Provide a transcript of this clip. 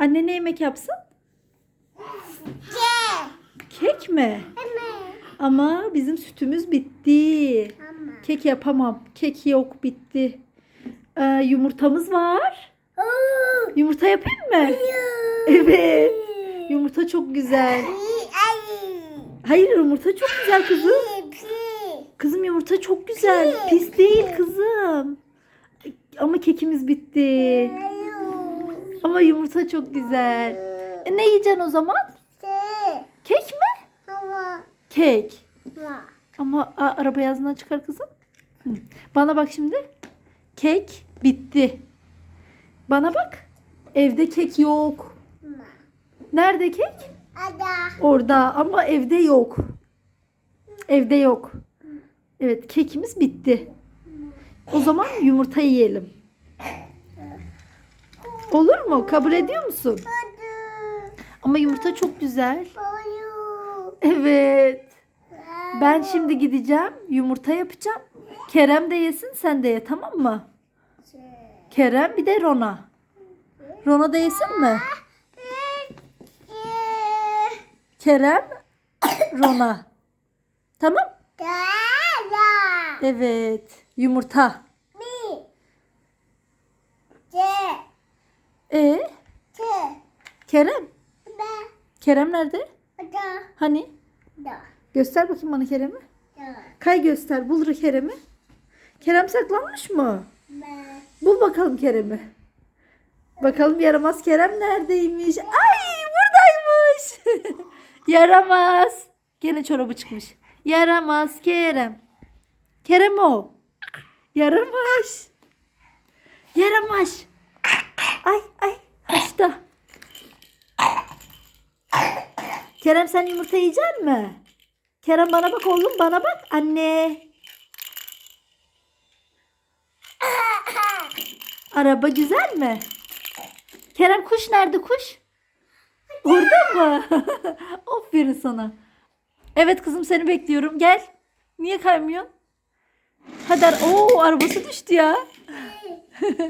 Anne ne yemek yapsın? Kek mi? Ama bizim sütümüz bitti. Kek yapamam. Kek yok bitti. Ee, yumurtamız var. Yumurta yapayım mı? Evet. Yumurta çok güzel. Hayır yumurta çok güzel kızım. Kızım yumurta çok güzel. Pis değil kızım. Ama kekimiz bitti. Ama yumurta çok güzel. E, ne yiyeceksin o zaman? Kek mi? Kek. Ama a, araba yazından çıkar kızım. Hı. Bana bak şimdi. Kek bitti. Bana bak. Evde kek yok. Nerede kek? Orada ama evde yok. Evde yok. Evet kekimiz bitti. O zaman yumurta yiyelim. Olur mu? Kabul ediyor musun? Ama yumurta çok güzel. Evet. Ben şimdi gideceğim. Yumurta yapacağım. Kerem de yesin sen de ye tamam mı? Kerem bir de Rona. Rona da yesin mi? Kerem, Rona. Tamam. Evet. Yumurta. E Kerem. Kerem nerede? Hani? Göster bakayım bana Kerem'i. Kay göster. Bul Kerem'i. Kerem saklanmış mı? Bul bakalım Kerem'i. Bakalım yaramaz Kerem neredeymiş? Ay buradaymış. yaramaz. Gene çorabı çıkmış. Yaramaz Kerem. Kerem o. Yaramaz. Yaramaz. Ay ay hasta. Kerem sen yumurta yiyecek mi? Kerem bana bak oğlum bana bak. Anne. Araba güzel mi? Kerem kuş nerede kuş? Orada mı? Aferin sana. Evet kızım seni bekliyorum. Gel. Niye kaymıyorsun? Hadi. ara- Oo arabası düştü ya.